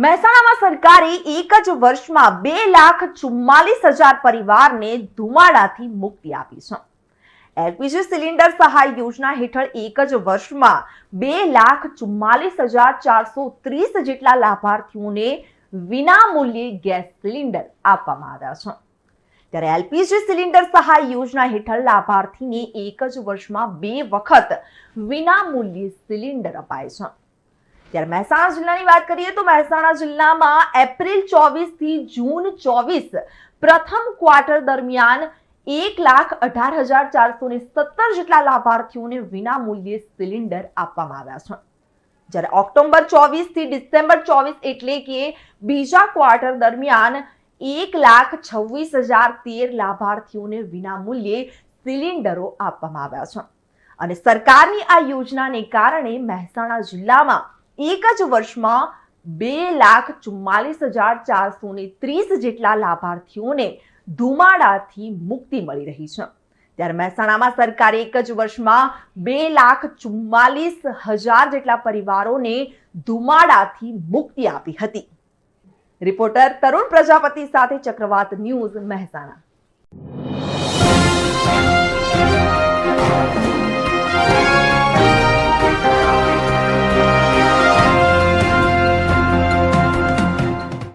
મહેસાણામાં સરકારે એક જ વર્ષમાં બે લાખ ચુમ્માલીસ હજાર પરિવારને ધુમાડાથી મુક્તિ આપી છે. એલપીજી સિલિન્ડર સહાય યોજના હેઠળ એક જ વર્ષમાં બે લાખ ચુમ્માલીસ હજાર ચારસો ત્રીસ જેટલા લાભાર્થીઓને વિનામૂલ્યે ગેસ સિલિન્ડર આપવામાં આવ્યા છે. ત્યારે એલપીજી સિલિન્ડર સહાય યોજના હેઠળ લાભાર્થીને એક જ વર્ષમાં બે વખત વિનામૂલ્યે સિલિન્ડર અપાય છે. ત્યારે મહેસાણા જિલ્લાની વાત કરીએ તો મહેસાણા જિલ્લામાં એપ્રિલ ચોવીસથી જૂન ચોવીસ પ્રથમ ક્વાર્ટર દરમિયાન એક લાખ અઢાર હજાર ચારસો ને સત્તર જેટલા લાભાર્થીઓને વિના મૂલ્યે સિલિન્ડર આપવામાં આવ્યા છે. જ્યારે ઓક્ટોબર ચોવીસથી ડિસેમ્બર ચોવીસ એટલે કે બીજા ક્વાર્ટર દરમિયાન એક લાખ છવ્વીસ હજાર તેર લાભાર્થીઓને વિના મૂલ્યે સિલિન્ડરો આપવામાં આવ્યા છે. અને સરકારની આ યોજનાને કારણે મહેસાણા જિલ્લામાં એક જ વર્ષમાં બે લાખ ચુમ્માલીસ હજાર ચારસો ને ત્રીસ જેટલા લાભાર્થીઓને ધુમાડાથી મુક્તિ મળી રહી છે. ત્યારે મહેસાણામાં સરકારે એક જ વર્ષમાં બે લાખ ચુમ્માલીસ હજાર જેટલા પરિવારોને ધુમાડાથી મુક્તિ આપી હતી. રિપોર્ટર તરુણ પ્રજાપતિ સાથે ચક્રવાત ન્યૂઝ મહેસાણા.